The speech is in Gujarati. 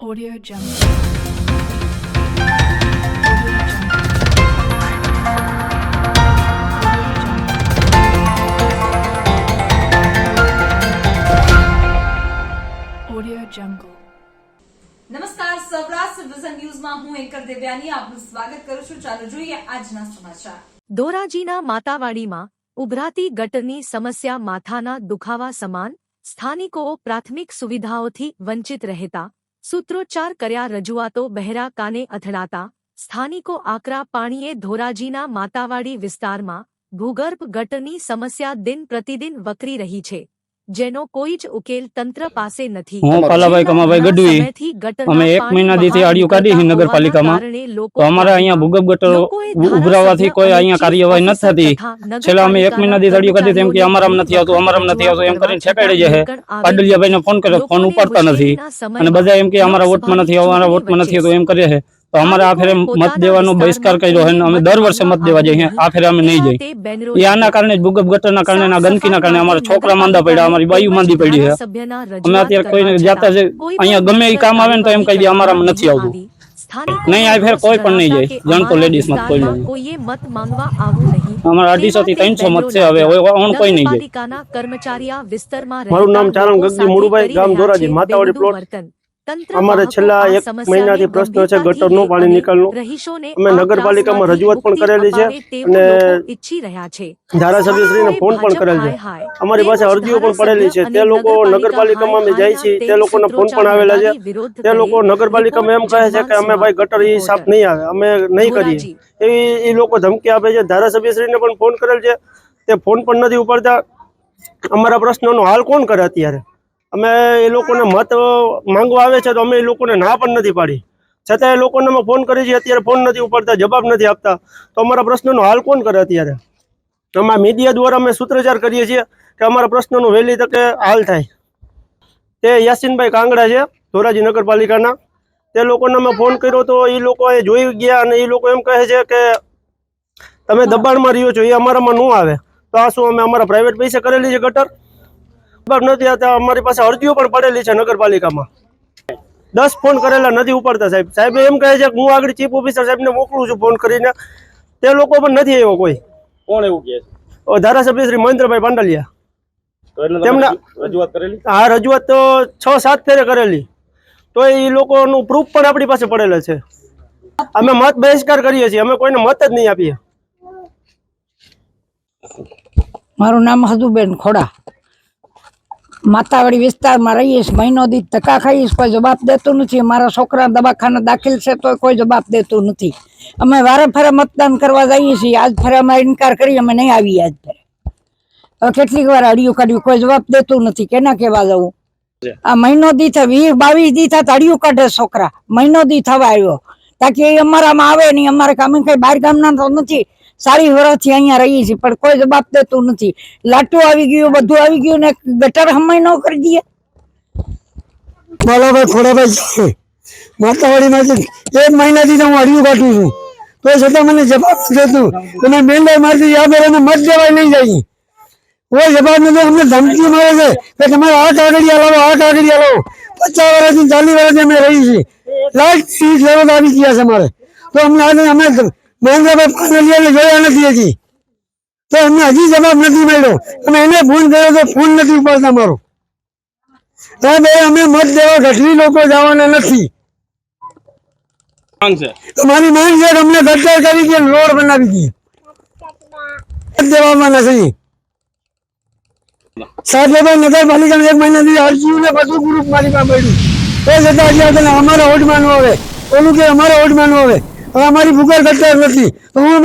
Audio Jungle. Audio Jungle. નમસ્કાર સૌરાષ્ટ્ર વિઝન ન્યૂઝમાં હું એન્કર દેવ્યાની આપનું સ્વાગત કરું છું ચાલો જોઈએ આજના સમાચાર ધોરાજીના માતાવાડીમાં ઉભરાતી ગટરની સમસ્યા માથાના દુખાવા સમાન સ્થાનિકો પ્રાથમિક સુવિધાઓથી વંચિત રહેતા સૂત્રોચ્ચાર કર્યા રજૂઆતો બહેરા કાને અથડાતા, સ્થાનિકો આકરા પાણીએ ધોરાજીના માતાવાડી વિસ્તારમાં ભૂગર્ભ ગટરની સમસ્યા દિન પ્રતિદિન વકરી રહી છે. જેનો કોઈ જ ઉકેલ તંત્ર પાસે નથી. હું પાલાભાઈ કમાભાઈ ગઢવી. અમે એક મહિના મહિનાથી આડિયું કાઢી છે નગરપાલિકામાં. તો અમારા અહીંયા ભૂગર્ભ ગટરો ઉભરાવાથી કોઈ અહીંયા કાર્યવાહી નથી થતી. છેલ્લા અમે એક મહિના થી આડિયું કાઢી તેમ કે અમારામાં નથી આવતું અમારામાં નથી આવતું. એમ કરીને છેકાડી જાય પાડલિયાભાઈને ફોન કર્યો. ફોન ઉપાડતા નથી. અને બધા એમ કે અમારા વોટમાં નથી અમારા વોટમાં નથી આવતું એમ કરે છે. તો અમારે આ ફેરે મત દેવાનો બહિષ્કાર કર્યો હોય અમે દર વર્ષે મત દેવા જઈએ. આ ફેરે અમે નહીં જઈએ. એ આના કારણે જ ભૂગર્ભ ગટરના કારણે આ ગંદકીના કારણે અમારા છોકરા માંદા પડ્યા અમારી બાયુ માંદી પડી છે. અમે અત્યારે કોઈને જાતા છે અહીંયા ગમે એ કામ આવે ને તો એમ કહી દે અમારામાં નથી આવતું. નહીં, આ ફેર કોઈ પણ નહીં જાય. જાણતો ladies માં કોઈ નહીં. મત માંગવા નહીં. અમારા અઢીસો થી ત્રણસો મત છે હવે હવે કોઈ નહીં જાય. મારું નામ ચારણ ગગજી સાથે ગામ ધોરાજી, માતાવાડી પ્લોટ. અમારે છેલ્લા એક મહિનાથી પ્રશ્ન છે ગટરનું, પાણી નીકળનું. અમે નગરપાલિકામાં રજૂઆત પણ કરેલી છે અને ધારાસભ્યશ્રીને ફોન પણ કરેલ છે. અમારી પાસે અરજીઓ પણ પડેલી છે. તે લોકો નગરપાલિકામાં અમે જાય છીએ. તે લોકોના ફોન પણ આવેલા છે. તે લોકો નગરપાલિકામાં એમ કહે છે કે અમે ભાઈ ગટર એ સાફ નહીં આવે. અમે નહીં કરીએ. એવી એ લોકો ધમકી આપે છે. ધારાસભ્યશ્રીને પણ ફોન કરેલ છે. તે ફોન પણ નથી ઉપાડતા. અમારા પ્રશ્નોનો હાલ કોણ કરે અત્યારે? અમે એ લોકોને મત માંગવા આવે છે તો અમે એ લોકોને ના પણ નથી પાડી. છતાં એ લોકોને અમે ફોન કરી છીએ, અત્યારે ફોન નથી ઉપાડતા, જવાબ નથી આપતા. તો અમારા પ્રશ્નનો હાલ કોણ કરે અત્યારે? અમારા મીડિયા દ્વારા અમે સૂત્રોચ્ચાર કરીએ છીએ કે અમારા પ્રશ્નનો વહેલી તકે હાલ થાય. તે યાસીનભાઈ કાંગડા છે, ધોરાજી નગરપાલિકાના. તે લોકોને અમે ફોન કર્યો તો એ લોકો એ જોઈ ગયા અને એ લોકો એમ કહે છે કે તમે દબાણમાં રહ્યો છો એ અમારામાં ન આવે. તો આ શું અમે અમારા પ્રાઇવેટ પૈસે કરેલી છે ગટર ખબર નથી આવતા અમારી પાસે અરજીઓ પણ પડેલી છે નગરપાલિકામાં. દસ ફોન કરેલા નથી ઉપાડતા સાહેબ. સાહેબ એમ કહે છે કે હું આગળ ચીફ ઓફિસર સાહેબને મોકલું છું ફોન કરીને. તે લોકો પણ નથી આવ્યો કોઈ. કોણ એવું કહે છે? ધારાસભ્ય શ્રી મહેન્દ્રભાઈ પાંડલિયા. તો એટલે તમે તેમના- રજૂઆત કરેલી? આ રજૂઆત તો છ સાત ફેરે કરેલી. તો એ લોકોનું પ્રૂફ પણ આપણી પાસે પડેલો છે. અમે મત બહિષ્કાર કરીએ છીએ. અમે કોઈને મત જ નહીં આપીએ. મારું નામ હદુબેન ખોડા. માતાવાડી વિસ્તારમાં રહીશ મહિનો દી ધક્કા ખાઈશ કોઈ જવાબ દેતું નથી. મારા છોકરા દવાખાના દાખલ છે તો કોઈ જવાબ દેતું નથી. અમે વારે ફરે મતદાન કરવા જઈએ છીએ. આજ ફરે અમે ઇનકાર કરી અમે નહીં આવીએ આજ ફરે. હવે કેટલીક વાર અડિયું કાઢ્યું કોઈ જવાબ દેતું નથી. કેના કેવા જવું? આ મહિનો દી થાય વીસ બાવીસ દી થાય તો અડિયું કાઢે છોકરા. મહિનો દી થવા આવ્યો. તાકી એ અમારામાં આવે નહીં અમારે કામે કઈ બહાર ગામના તો નથી. સારી વર્ષથી અહીંયા રહીએ છીએ પણ કોઈ જવાબ દેતું નથી. લાટું આવી ગયું, બધું આવી ગયું ને ગટર હમાઈ ન કરી દઈએ. બાલાભાઈ ખોડાભાઈ માતાવાડીમાંથી એક મહિનાથી તો હું અડિયું કાઢું છું. તો છતાં મને જવાબ નથી દેતું. તમે મેંડાઈ મારતી યાદ આવે મત દેવાય નહીં જાય. કોઈ જવાબ નથી, અમને ધમકી મળે છે કે તમારે આ કાગળિયા લાવો, આ કાગળિયા લાવો. પચાસ વર્ષથી ચાલીસ વર્ષથી અમે રહી છીએ. લાઈટ સીટ લેવલ આવી ગયા છે અમારે. તો અમને આજે અમે મહેન્દ્રભાઈ પાનલિયાને જોયા નથી હજી. તો અમને હજી જવાબ નથી મળ્યો. અમે એને ફોન કર્યો તો ફોન નથી ઉપાડતા મારો સાહેબ એ અમે મત દેવા ગઢવી લોકો જવાના નથી. તો મારી માંગ છે અમને ગટર કરી દે રોડ બનાવી દઈએ મત દેવામાં નથી. સાહેબ એ ભાઈ નગરપાલિકાને એક મહિનાથી અરજીઓ ને બધું ગ્રુપ મારી પાસે પડ્યું. તો છતાં હજી અમારા ન આવે. ઓલું કે અમારા હોડમાં માનવો આવે. હવે અમારી ભૂગર ગદ્દાર નથી. તો હું